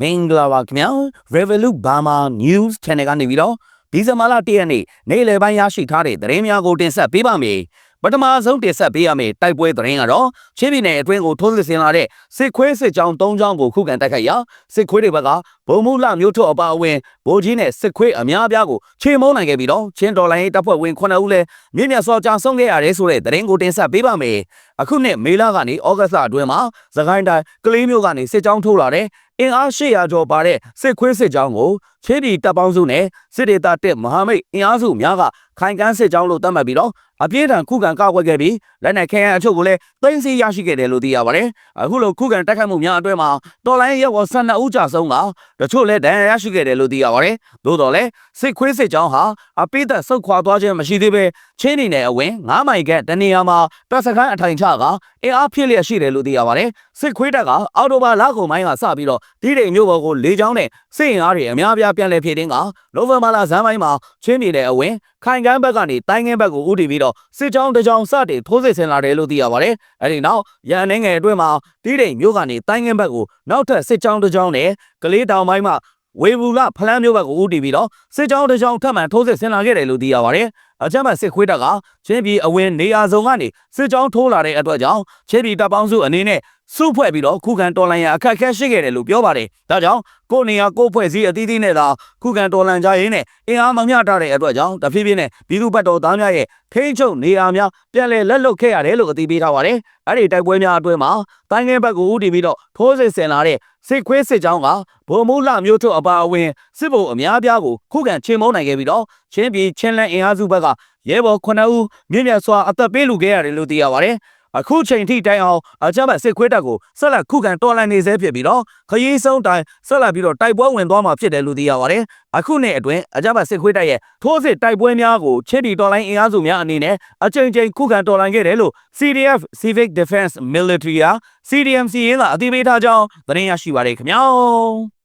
မင်္ဂလာပါခင်ဗျာ Revolut Burma News Channel ကနေပြီးတော့ဒီဇင်ဘာလ1ရက်နေ့နေ့လယ်ပိုင်းရရှိထားတဲ့သတင်းများကိုတင်ဆက်ပေးပါမယ်ပထမဆုံးတင်ဆက်ပေးရမယ့်တိုက်ပွဲသတင်းကတော့ချင်းပြည်နယ်အတွင်းကိုထိုးစစ်ဆင်လာတဲ့စစ်ခွေးစစ်ကြောင်း၃ကြောင်းကိုခုခံတိုက်ခိုက်ရာစစ်ခွေးတွေဘက်ကဗုံမူလမျိုးထုတ်အပါအဝင်ဗိုလ်ကြီးနဲ့စစ်ခွေးအများအပြားကိုချေမုန်းနိုင်ခဲ့ပြီးတော့ချင်းဒေါ်လာရေးတပ်ဖွဲ့ဝင်9ဦးလည်းမြင့်မြတ်စွာကြာဆုံးခဲ့ရတယ်ဆိုတဲ့သတင်းကိုတင်ဆက်ပေးပါမယ်အခုနှစ်မေလကနေဩဂတ်လအတွင်းမှာသခိုင်းတိုင်းကလေးမျိုးကနေစစ်ကြောင်းထိုးလာတဲ့ အင်အား800ကျော်ပါတဲ့စစ်ခွေးစစ်ကြောင်းကိုချေပြည်တပ်ပေါင်းစုနဲ့စစ်ဒေသတက်မဟာမိတ်အင်အားစုများက ခိုင်ကန်းစစ်ကြောင်းလို့သတ်မှတ်ပြီးတော့အပြည့်အထန်ခုခံကာကွယ်ခဲ့ပြီးလက်နက်ခဲယမ်းအချို့ကိုလည်းသိမ်းဆည်းရရှိခဲ့တယ်လို့သိရပါတယ်။အခုလိုခုခံတိုက်ခိုက်မှုများအတွင်းမှာတော်လိုင်းရဲဘော်12ဦးကြာဆုံးကတချို့လည်းဒဏ်ရာရရှိခဲ့တယ်လို့သိရပါတယ်။သို့တော်လည်းစစ်ခွေးစစ်ကြောင်းဟာအပိသက်ဆုတ်ခွာသွားခြင်းမရှိသေးပဲချင်းနေနယ်အဝင်9မိုင်ခန့်တနေရာမှာတပ်စခန်းအထိုင်ချကအင်အားဖြစ်လျက်ရှိတယ်လို့သိရပါတယ်။စစ်ခွေးတပ်ကအော်တိုဘာလကုန်ပိုင်းကစပြီးတော့ဒီတိမ်မြို့ပေါ်ကိုလေကြောင်းနဲ့စစ်အင်အားတွေအများအပြားပြန်လည်ဖြည့်တင်းကနိုဝင်ဘာလဇန်ပိုင်းမှာချင်းပြည်နယ်အဝင်ခိုင်ကန်းဘက်ကနေတိုင်းငင်းဘက်ကိုဦးတည်ပြီးတော့စစ်ကြောင်းတစ်ကြောင်းစတင်ထိုးစစ်ဆင်လာတယ်လို့သိရပါတယ်။အဲဒီနောက်ရန်နိုင်ငံအတွင်းမှာတီးတိမ်မြို့ကနေတိုင်းငင်းဘက်ကိုနောက်ထပ်စစ်ကြောင်းတစ်ကြောင်းနဲ့ကလေးတောင်ပိုင်းမှာဝေဘူးလဖလန်းမြို့ဘက်ကိုဦးတည်ပြီးတော့စစ်ကြောင်းတစ်ကြောင်းထပ်မံထိုးစစ်ဆင်လာခဲ့တယ်လို့သိရပါတယ်။အကြမ်းဖက်စစ်ခွေးတပ်ကချင်းပြည်အဝင်နေရာစုံကနေစစ်ကြောင်းထိုးလာတဲ့အတွက်ကြောင့်ချင်းပြည်တပ်ပေါင်းစုအနေနဲ့ စုဖွဲ့ပြီးတော့ခုခံတော်လှန်ရန်အခက်အခဲရှိခဲ့တယ်လို့ပြောပါတယ်။ဒါကြောင့်ကိုယ်နေရာကိုယ်ဖွဲ့စည်းအသီးသီးနဲ့သာခုခံတော်လှန်ကြရင်းနဲ့အင်အားမမျှတတဲ့အတွက်ကြောင့်တဖြည်းဖြည်းနဲ့ပြည်သူ့ဘက်တော်သားများရဲ့ထိန်းချုပ်နေရာများပြန်လည်လက်လွတ်ခဲ့ရတယ်လို့အသိပေးထားပါတယ်။အဲ့ဒီတိုက်ပွဲများအတွင်းမှာတိုင်းငယ်ဘက်ကိုဦးတည်ပြီးတော့ထိုးစစ်ဆင်လာတဲ့စစ်ခွေးစစ်ကြောင်းကဗိုလ်မှူးလှမျိုးထုတ်အပါအဝင်စစ်ဗိုလ်အများအပြားကိုခုခံချေမှုန်းနိုင်ခဲ့ပြီးတော့ချင်းပြည်ချင်းလန်းအင်အားစုဘက်ကရဲဘော်9ဦးမြင့်မြတ်စွာအသက်ပေးလူခဲ့ရတယ်လို့သိရပါတယ်။ အခုချိန်ထိတိုင်အောင်အကြမ်းဖက်စစ်ခွေးတပ်ကိုဆက်လက်ခုခံတော်လှန်နေဆဲဖြစ်ပြီးတော့ခရီးဆုံးတိုင်ဆက်လက်ပြီးတော့တိုက်ပွဲဝင်သွားမှာဖြစ်တယ်လို့သိရပါတယ်။အခုနှစ်အတွင်းအကြမ်းဖက်စစ်ခွေးတပ်ရဲ့ထိုးစစ်တိုက်ပွဲများကိုချင်းတီတော်လိုင်းအင်အားစုများအနေနဲ့အကြိမ်ကြိမ်ခုခံတော်လှန်ခဲ့တယ်လို့ CDF Civic Defense Military က CDMC ရင်းကအသိပေးထားကြောင်းသတင်းရရှိပါတယ်ခင်ဗျာ။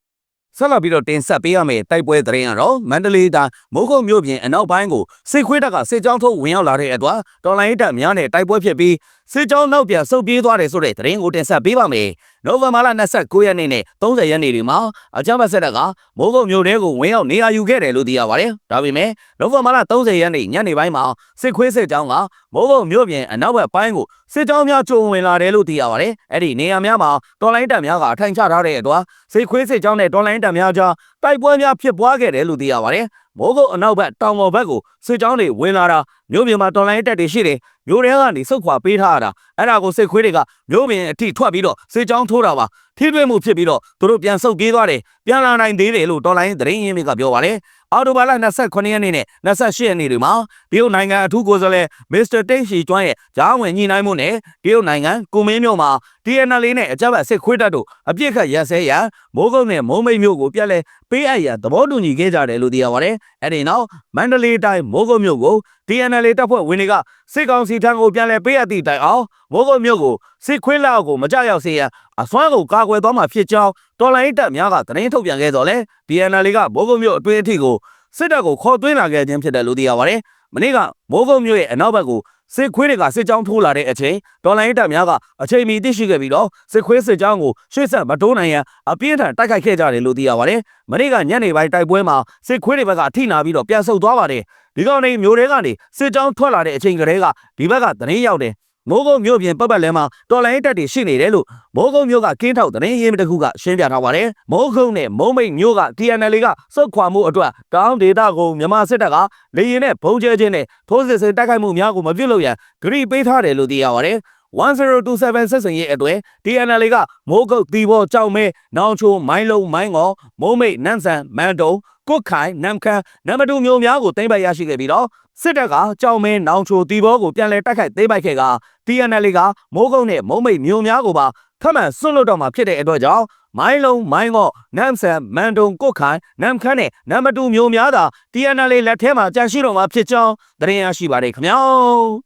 ဆက်လက်ပြီးတော့တင်ဆက်ပေးရမယ့်တိုက်ပွဲသတင်းကတော့မန္တလေးတိုင်းမိုးကုတ်မြို့ပြင်အနောက်ပိုင်းကိုစစ်ခွေးတပ်ကစစ်ကြောင်းထုတ်ဝင်ရောက်လာတဲ့အတွက်တော်လိုင်းတပ်များနဲ့တိုက်ပွဲဖြစ်ပြီးစစ်ကြောင်းနောက်ပြန်ဆုတ်ပြေးသွားတယ်ဆိုတဲ့သတင်းကိုတင်ဆက်ပေးပါမယ်။နိုဝင်ဘာလ29ရက်နေ့နဲ့30ရက်နေ့တွေမှာအကြမ်းဖက်စစ်တပ်ကမိုးကုတ်မြို့ထဲကိုဝင်ရောက်နေရာယူခဲ့တယ်လို့သိရပါတယ်။ဒါပေမဲ့နိုဝင်ဘာလ30ရက်နေ့ညနေပိုင်းမှာစစ်ခွေးစစ်ကြောင်းကမိုးကုတ်မြို့ပြင်အနောက်ဘက်ပိုင်းကိုစစ်ကြောင်းများကြုံဝင်လာတယ်လို့သိရပါတယ်။အဲ့ဒီနေရာများမှာတော်လိုင်းတပ်များကအထိုင်ချထားတဲ့အတွက်စစ်ခွေးစစ်ကြောင်းနဲ့တော်လိုင်းတပ်များကြား တိုက်ပွဲများဖြစ်ပွားခဲ့တယ်လို့သိရပါတယ်။မိုးကုတ်အနောက်ဘက်တောင်ပေါ်ဘက်ကိုစစ်ကြောင်းတွေဝင်လာတာမြို့ပြင်မှာတော်လိုင်းတပ်တွေရှိတယ်မြို့ထဲကနေစုတ်ခွာပေးထားရတာအဲ့ဒါကိုစစ်ခွေးတွေကမြို့ပြင်အထိထွက်ပြီးတော့စစ်ကြောင်းထိုးတာပါထိတွေ့မှုဖြစ်ပြီးတော့သူတို့ပြန်ဆုတ်ပြေးသွားတယ်ပြန်လာနိုင်သေးတယ်လို့တော်လိုင်းသတင်းရင်းမြစ်ကပြောပါတယ်အော်တိုဘာလ29ရက်နေ့နဲ့28ရက်နေ့တွေမှာတရုတ်နိုင်ငံအထူးကိုယ်စားလှယ်မစ္စတာတိတ်ရှီကျွမ်းရဲ့ဂျားဝင်ညှိနှိုင်းမှုနဲ့တရုတ်နိုင်ငံကုမင်းမြို့မှာ TNL နဲ့အကြမ်းဖက်စစ်ခွေးတပ်တို့အပြစ်ခတ်ရစဲရမိုးကုတ်နဲ့မုံမိတ်မြို့ကိုပြက်လဲပေးအပ်ရန်သဘောတူညီခဲ့ကြတယ်လို့သိရပါတယ်။အဲဒီနောက်မန္တလေးတိုင်းမိုးကုတ်မြို့ကို TNL တပ်ဖွဲ့ဝင်တွေကစစ်ကောင်စီထံကိုပြန်လဲပေးအပ်သည့်တိုင်အောင်မိုးကုတ်မြို့ကိုစစ်ခွေးလောက်ကိုမကြောက်ရောက်စေရန်အစွမ်းကိုကာကွယ်သွားမှာဖြစ်ကြောင်းတော်လိုင်းတပ်များကသတင်းထုတ်ပြန်ခဲ့တော့လဲ TNL ကမိုးကုတ်မြို့အတွင်းအထိကိုစစ်တပ်ကိုခေါ်သွင်းလာခဲ့ခြင်းဖြစ်တယ်လို့သိရပါတယ်။မနေ့ကမိုးကုတ်မြို့ရဲ့အနောက်ဘက်ကိုစစ်ခွေးတွေကစစ်ကြောင်းထိုးလာတဲ့အချိန်ဒေါ်လာရင်းတပ်များကအချိန်မီသိရှိခဲ့ပြီးတော့စစ်ခွေးစစ်ကြောင်းကိုရှေ့ဆက်မတိုးနိုင်ရန်အပြင်းထန်တိုက်ခိုက်ခဲ့ကြတယ်လို့သိရပါတယ်။မနေ့ကညနေပိုင်းတိုက်ပွဲမှာစစ်ခွေးတွေဘက်ကအထိနာပြီးတော့ပြန်ဆုတ်သွားပါတယ်။ဒီကောင်တွေမျိုးတွေကနေစစ်ကြောင်းထွက်လာတဲ့အချိန်ကလေးကဒီဘက်ကသတင်းရောက်တယ် မိုးကုတ်မြို့ပြင်ပတ်ပတ်လမ်းမှာတော်လိုင်းတက်တွေရှိနေတယ်လို့မိုးကုတ်မြို့ကကင်းထောက်သတင်းရင်းတခုကရှင်းပြထားပါတယ်။မိုးကုတ်နဲ့မုံမိတ်မြို့က TNL ကစုတ်ခွာမှုအတွက်တောင်းဒေတာကိုမြန်မာစစ်တပ်ကလေရင်နဲ့ဘုံကျဲခြင်းနဲ့ထိုးစစ်ဆင်တိုက်ခိုက်မှုများကိုမပြုတ်လို့ရန်ဂရီပေးထားတယ်လို့သိရပါတယ်။ 1027ဆက်စင်ရဲ့အတွဲ TNL ကမိုးကုတ်တီဘောကြောက်မဲနောင်ချိုမိုင်းလုံးမိုင်းငေါမုံမိတ်နန်းဆန်မန်တုံကုတ်ခိုင်နမ်ခမ်းနံပါတ်2မျိုးများကိုတင်ပိုက်ရရှိခဲ့ပြီးတော့စစ်တပ်ကကြောင်မဲနောင်ချိုတီဘောကိုပြန်လည်တိုက်ခိုက်သိမ်းပိုက်ခဲ့က TNL ကမိုးကုတ်နဲ့မုံမိတ်မျိုးများကိုပါခမှန်စွန့်လွတ်တော့မှာဖြစ်တဲ့အတွက်ကြောင့်မိုင်းလုံးမိုင်းငေါ့နမ်ဆန်မန်တုံကုတ်ခိုင်နမ်ခမ်းနဲ့နံပါတ်2မျိုးများသာ TNL လက်ထဲမှာကြန့်ရှိတော့မှာဖြစ်ကြောင်းသတင်းရရှိပါတယ်ခင်ဗျာ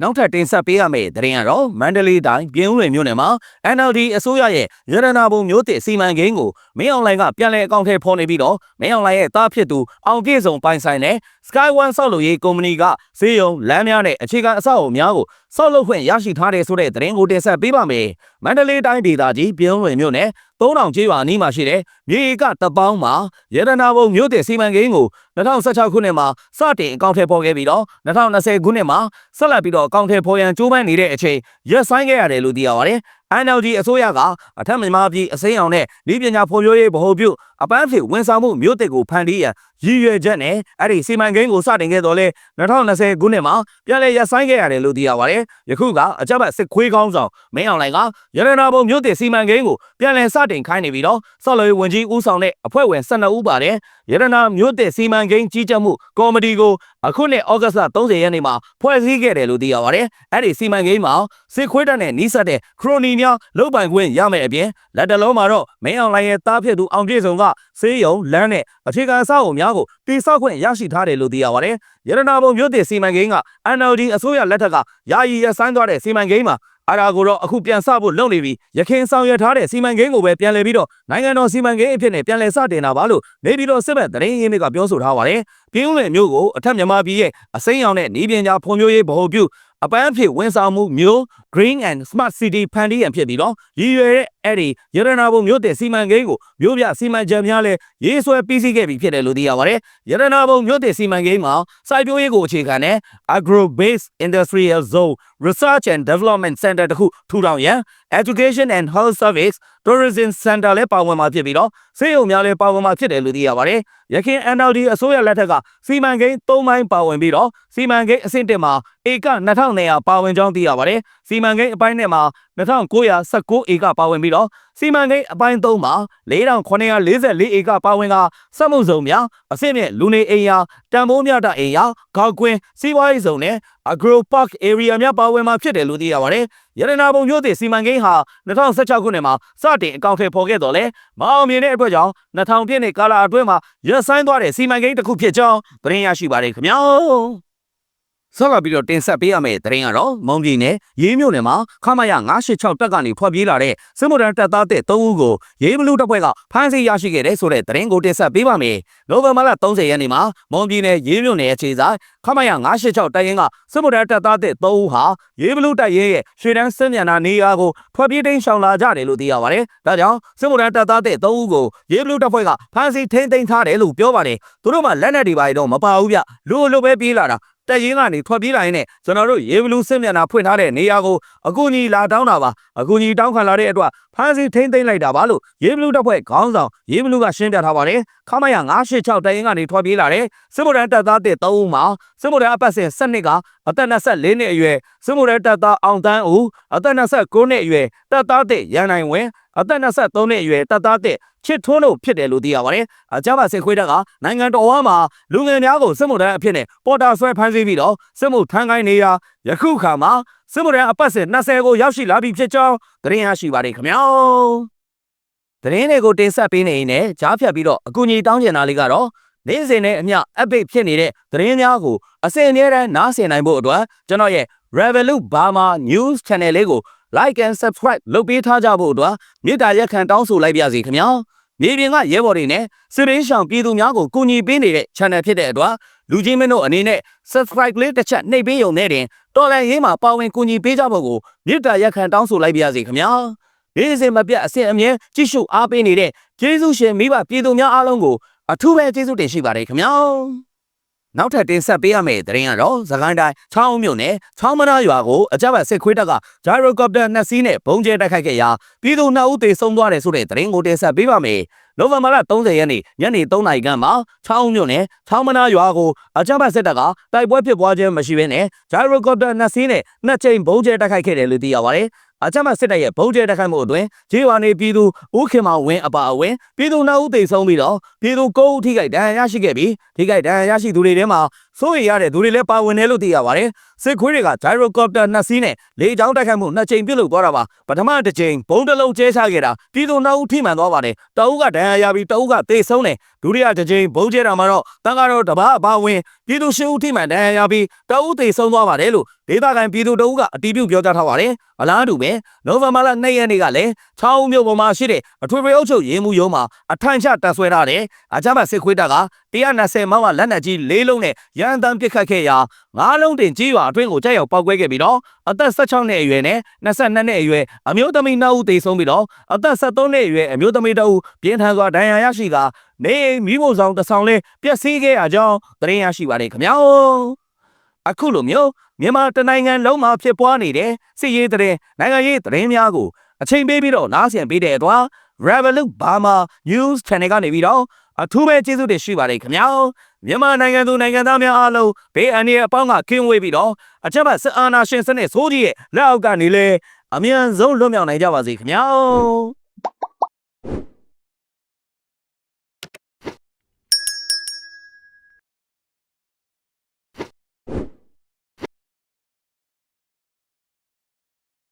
နောက်ထပ်တင်ဆက်ပေးရမယ့်သတင်းကတော့မန္တလေးတိုင်းပြည်ဦးလွင်မြို့နယ်မှာ NLD အစိုးရရဲ့ရတနာဘုံမျိုးတစ်စီမံကိန်းကိုမင်းအောင်လှိုင်ကပြန်လည်အကောင့်ထဲဖော်နေပြီးတော့မင်းအောင်လှိုင်ရဲ့တားဖြစ်သူအောင်ပြည့်စုံပိုင်ဆိုင်တဲ့ Sky One ဆောက်လုပ်ရေးကုမ္ပဏီကဈေးရုံလမ်းများနဲ့အခြေခံအဆောက်အအုံများကိုဆောက်လုပ်ခွင့်ရရှိထားတယ်ဆိုတဲ့သတင်းကိုတင်ဆက်ပေးပါမယ်။မန္တလေးတိုင်းဒေသကြီးပြည်ဦးလွင်မြို့နယ် 3000ကျေးရွာအနီးမှာရှိတဲ့မြေဧကတပေါင်းမှာရတနာဘုံမြို့တဲ့စီမံကိန်းကို2016ခုနှစ်မှာစတင်အကောင့်ထဲပေါ်ခဲ့ပြီးတော့2020ခုနှစ်မှာဆက်လက်ပြီးတော့အကောင့်ထဲပေါ်ရန်ကြိုးပမ်းနေတဲ့အချိန်ရက်ဆိုင်ခဲ့ရတယ်လို့သိရပါတယ်။ NLD အစိုးရကအထက်မြန်မာပြည်အစိမ်းအောင်နဲ့ဤပညာဖွံ့ဖြိုးရေးဗဟိုပြု အပန်းဖြေဝန်ဆောင်မှုမြို့တစ်ကိုဖန်တီးရန်ရည်ရွယ်ချက်နဲ့အဲ့ဒီစီမံကိန်းကိုစတင်ခဲ့တော်လဲ2020ခုနှစ်မှာပြန်လည်ရပ်ဆိုင်းခဲ့ရတယ်လို့သိရပါတယ်။ယခုကအကြမ်းဖက်စစ်ခွေးကောင်းဆောင်မင်းအောင်လှိုင်ကရတနာဘုံမြို့တစ်စီမံကိန်းကိုပြန်လည်စတင်ခိုင်းနေပြီးတော့ဆော်လ်ဝင်ကြီးဦးဆောင်တဲ့အဖွဲ့ဝင်12ဦးပါတယ်။ရတနာမြို့တစ်စီမံကိန်းကြီးကြပ်မှုကော်မတီကိုအခုနှစ်ဩဂတ်စ်လ30ရက်နေ့မှာဖွဲ့စည်းခဲ့တယ်လို့သိရပါတယ်။အဲ့ဒီစီမံကိန်းမှာစစ်ခွေးတပ်နဲ့နှိစက်တဲ့ခရိုနီများလုတ်ပိုင်ခွင့်ရမယ်အပြင်လက်တလုံးမှာတော့မင်းအောင်လှိုင်ရဲ့တားဖြစ်သူအောင်ပြည့်စုံကစေးရုံလမ်းနဲ့အခြေခံအဆောက်အအုံများကိုတိစောက်ခွင့်ရရှိထားတယ်လို့သိရပါတယ်။ရတနာဘုံမြို့တည်စီမံကိန်းက NLD အစိုးရလက်ထက်ကယာယီရဆိုင်းသွားတဲ့စီမံကိန်းမှာအရာကိုတော့အခုပြန်ဆဖို့လုပ်နေပြီးရခင်ဆောင်ရွက်ထားတဲ့စီမံကိန်းကိုပဲပြန်လည်ပြီးတော့နိုင်ငံတော်စီမံကိန်းအဖြစ်နဲ့ပြန်လည်စတင်တာပါလို့နေပြည်တော်စစ်ဘက်သတင်းရင်းမြစ်ကပြောဆိုထားပါတယ်။ပြင်းဦးလွင်မျိုးကိုအထက်မြန်မာပြည်ရဲ့အစိမ်းရောင်တဲ့ဤပညာဖွံ့ဖြိုးရေးဗဟိုပြု အပန်းအဖြစ်ဝန်ဆောင်မှုမျိုး Green and Smart City ဖန်တီးရန်ဖြစ်ပြီးတော့ရည်ရွယ်တဲ့အဲ့ဒီရတနာဘုံမြို့တဲ့စီမံကိန်းကိုမြို့ပြစီမံချက်များလဲရေးဆွဲပြီးစီးခဲ့ပြီဖြစ်တယ်လို့သိရပါတယ်။ရတနာဘုံမြို့တဲ့စီမံကိန်းမှာစိုက်ပျိုးရေးကိုအခြေခံတဲ့ Agro Based Industrial Zone Research and Development Center တခုထူထောင်ရန် Education and Health Service Tourism Center လဲပါဝင်မှာဖြစ်ပြီးတော့စေယုံများလဲပါဝင်မှာဖြစ်တယ်လို့သိရပါတယ်။ရခိုင် NLD အစိုးရလက်ထက်ကစီမံကိန်း၃ပိုင်းပါဝင်ပြီးတော့စီမံကိန်းအဆင့်တစ်မှာဧက2200ပါဝင်ကြောင်းသိရပါတယ်။စီမံကိန်းအပိုင်းနဲ့မှာ2919ဧကပါဝင်ပြီးတော့စီမံကိန်းအပိုင်း3မှာ4944ဧကပါဝင်ကစက်မှုဇုံများအဆင့်မြင့်လူနေအိမ်ယာတန်ဖိုးမြတာအိမ်ယာခေါက်ကွင်းစီးပွားရေးဇုံနဲ့ Agro Park Area များပါဝင်မှာဖြစ်တယ်လို့သိရပါတယ်။ရတနာဘုံမြို့သစ်စီမံကိန်းဟာ2016ခုနှစ်မှာစတင်အကောင့်ထဲပေါ်ခဲ့တော်လဲမအောင်မြင်တဲ့အတွက်ကြောင့်2000ပြည့်နှစ်ကာလအတွင်းမှာရပ်ဆိုင်းသွားတဲ့စီမံကိန်းတစ်ခုဖြစ်ကြောင်းသတင်းရရှိပါတယ်ခင်ဗျာ။ ဆက်လာပြီးတော့တင်ဆက်ပေးရမယ့်သတင်းကတော့မုံပြည်နယ်ရေးမြို့နယ်မှာခမရ986တက်ကနေဖွက်ပြေးလာတဲ့စစ်မှုထမ်းတပ်သားတဲ့3ဦးကိုရေးဘလူးတပ်ဖွဲ့ကဖမ်းဆီးရရှိခဲ့တဲ့ဆိုတဲ့သတင်းကိုတင်ဆက်ပေးပါမယ်။နိုဝင်ဘာလ30ရက်နေ့မှာမုံပြည်နယ်ရေးမြို့နယ်အခြေဆိုင်ခမရ986တပ်ရင်းကစစ်မှုထမ်းတပ်သားတဲ့3ဦးဟာရေးဘလူးတပ်ရင်းရဲ့ရွှေတန်းစစ်မြန်နာနေရာကိုဖွက်ပြေးတိမ်းရှောင်လာကြတယ်လို့သိရပါတယ်။ဒါကြောင့်စစ်မှုထမ်းတပ်သားတဲ့3ဦးကိုရေးဘလူးတပ်ဖွဲ့ကဖမ်းဆီးထိန်းသိမ်းထားတယ်လို့ပြောပါတယ်။သူတို့မှလက်နက်တွေပါတော့မပါဘူးဗျ။လူလိုပဲပြေးလာတာ တက်ရင်ကနေထွက်ပြေးလာရင်နဲ့ကျွန်တော်တို့ရေဘလူးစစ်မျက်နှာဖွင့်ထားတဲ့နေရာကိုအကူကြီးလာတောင်းတာပါအကူကြီးတောင်းခံလာတဲ့အတွက်ဖမ်းဆီးထိမ့်သိမ်းလိုက်တာပါလို့ရေဘလူးတပ်ဖွဲ့ခေါင်းဆောင်ရေဘလူးကရှင်းပြထားပါတယ်ခမရ986တက်ရင်ကနေထွက်ပြေးလာတဲ့စစ်မှုထမ်းတပ်သားတဲ့3ဦးမှာစစ်မှုထမ်းအပတ်စဉ်7နှစ်ကအသက်24နှစ်အရွယ်စစ်မှုထမ်းတပ်သားအောင်တန်းဦးအသက်29နှစ်အရွယ်တပ်သားတဲ့ရန်နိုင်ဝင်း အသက်23နှစ်အရွယ်တပ်သားတဲ့ချစ်ထွန်းတို့ဖြစ်တယ်လို့သိရပါတယ်။အကြမ်းဖက်စစ်ခွေးတပ်ကနိုင်ငံတော်ဝမ်းမှာလူငယ်များကိုစစ်မှုထမ်းအဖြစ်နဲ့ပေါ်တာဆွဲဖမ်းဆီးပြီးတော့စစ်မှုထမ်းခိုင်းနေရာယခုခါမှာစစ်မှုထမ်းအပတ်စဉ်20ကိုရောက်ရှိလာပြီဖြစ်ကြောင်းသတင်းရရှိပါတယ်ခင်ဗျာ။သတင်းတွေကိုတင်ဆက်ပေးနေရင်လည်းကြားဖြတ်ပြီးတော့အကူအညီတောင်းကျင်တာလေးကတော့နေ့စဉ်နဲ့အမျှ update ဖြစ်နေတဲ့သတင်းများကိုအစဉ်အမြဲတမ်းနားဆင်နိုင်ဖို့အတွက်ကျွန်တော်ရဲ့ Revolut Burma News Channel လေးကို like and subscribe လုပ်ပေးထားကြဖို့အတွက်မေတ္တာရက်ခံတောင်းဆိုလိုက်ပါစီခင်ဗျာမြေပြင်ကရဲဘော်တွေနဲ့စစ်ရေးရှောင်ပြည်သူများကိုကူညီပေးနေတဲ့ channel ဖြစ်တဲ့အတွက်လူကြီးမင်းတို့အနေနဲ့ subscribe လေးတစ်ချက်နှိပ်ပေးရုံနဲ့တင်တော်လန်ရေးမှာပါဝင်ကူညီပေးကြဖို့ကိုမေတ္တာရက်ခံတောင်းဆိုလိုက်ပါစီခင်ဗျာဒီစင်မပြတ်အစင်အမြဲကြည့်ရှုအားပေးနေတဲ့ကျေးဇူးရှင်မိဘပြည်သူများအားလုံးကိုအထူးပဲကျေးဇူးတင်ရှိပါတယ်ခင်ဗျာ နောက်ထပ်တင်ဆက်ပေးရမယ့်သတင်းကတော့သခိုင်းတိုင်းချောင်းမြို့နယ်ချောင်းမနာရွာကိုအကြမ်းဖက်စစ်ခွေးတပ်ကဂျိုင်ရိုကော်ပတာနှစ်စီးနဲ့ဘုံကျဲတိုက်ခိုက်ခဲ့ရာပြည်သူနှစ်ဦးသေဆုံးသွားတယ်ဆိုတဲ့သတင်းကိုတင်ဆက်ပေးပါမယ်။နိုဝင်ဘာလ30ရက်နေ့ညနေ3နာရီခန့်မှာချောင်းမြို့နယ်ချောင်းမနာရွာကိုအကြမ်းဖက်စစ်တပ်ကတိုက်ပွဲဖြစ်ပွားခြင်းမရှိဘဲနဲ့ဂျိုင်ရိုကော်ပတာနှစ်စီးနဲ့နှစ်ကြိမ်ဘုံကျဲတိုက်ခိုက်ခဲ့တယ်လို့သိရပါတယ်။ အကြမ်းဖက်စစ်တပ်ရဲ့ဗုံးကျဲတိုက်ခိုက်မှုအတွင်းဂျေးဝါနေပြည်သူဦးခင်မောင်ဝင်းအပါအဝင်ပြည်သူနှစ်ဦးသေဆုံးပြီးတော့ပြည်သူ9ဦးထိခိုက်ဒဏ်ရာရရှိခဲ့ပြီးထိခိုက်ဒဏ်ရာရရှိသူတွေထဲမှာစိုးရိမ်ရတဲ့သူတွေလည်းပါဝင်တယ်လို့သိရပါတယ်စစ်ခွေးတွေကဂျိုင်ရိုကော်ပတာနှစ်စီးနဲ့လေကြောင်းတိုက်ခိုက်မှုနှစ်ကြိမ်ပြုတ်လုပ်သွားတာပါပထမတစ်ကြိမ်ဘုံတစ်လုံးကျဲချခဲ့တာပြည်သူနှစ်ဦးထိမှန်သွားပါတယ်တအုပ်ကဒဏ်ရာရပြီးတအုပ်ကသေဆုံးတယ်ဒုတိယတစ်ကြိမ်ဘုံကျဲတာမှာတော့တန်ကတော့တပားအပါဝင်ပြည်သူရှစ်ဦးထိမှန်ဒဏ်ရာရပြီးတအုပ်သေဆုံးသွားပါတယ်လို့ဒေသခံပြည်သူတအုပ်ကအတည်ပြုပြောကြားထားပါတယ်အလားတူပဲနိုဝင်ဘာလ2ရက်နေ့ကလည်းချောင်းမြို့ပေါ်မှာရှိတဲ့အထွေထွေအုပ်ချုပ်ရေးမှုရုံးမှာအထိုင်ချတပ်ဆွဲထားတဲ့အကြမ်းဖက်စစ်ခွေးတပ်က120မမလက်နက်ကြီး၄လုံးနဲ့ရရန်တမ်းပစ်ခတ်ခဲ့ရာငါးလုံးတင်ကြီးရွာအတွင်းကိုကြောက်ရောက်ပောက်ကွဲခဲ့ပြီးတော့အသက်16နှစ်အရွယ်နဲ့22နှစ်အရွယ်အမျိုးသမီး2ဦးသေဆုံးပြီးတော့အသက်73နှစ်အရွယ်အမျိုးသမီး2ဦးပြင်းထန်စွာဒဏ်ရာရရှိကာနေအိမ်မိဖို့ဆောင်တစ်ဆောင်လေးပျက်စီးခဲ့ရကြောင်းသတင်းရရှိပါတယ်ခင်ဗျာအခုလိုမျိုးမြန်မာတနိုင်ငံလုံးမှာဖြစ်ပွားနေတဲ့စစ်ရေးသတင်းနိုင်ငံရေးသတင်းများကိုအချိန်ပေးပြီးတော့နားဆင်ပေးတဲ့အတွက် Revolut Burma News Channel ကနေပြီးတော့အထူးပဲကျေးဇူးတင်ရှိပါတယ်ခင်ဗျာ မြန်မာနိုင်ငံသူနိုင်ငံသားများအားလုံးဘေးအန္တရာယ်အပေါင်းကကင်းဝေးပြီးတော့အချက်ပတ်စစ်အာဏာရှင်စနစ်ဆိုးကြီးရဲ့လက်အောက်ကနေလေအမြန်ဆုံးလွတ်မြောက်နိုင်ကြပါစေခင်ဗျာ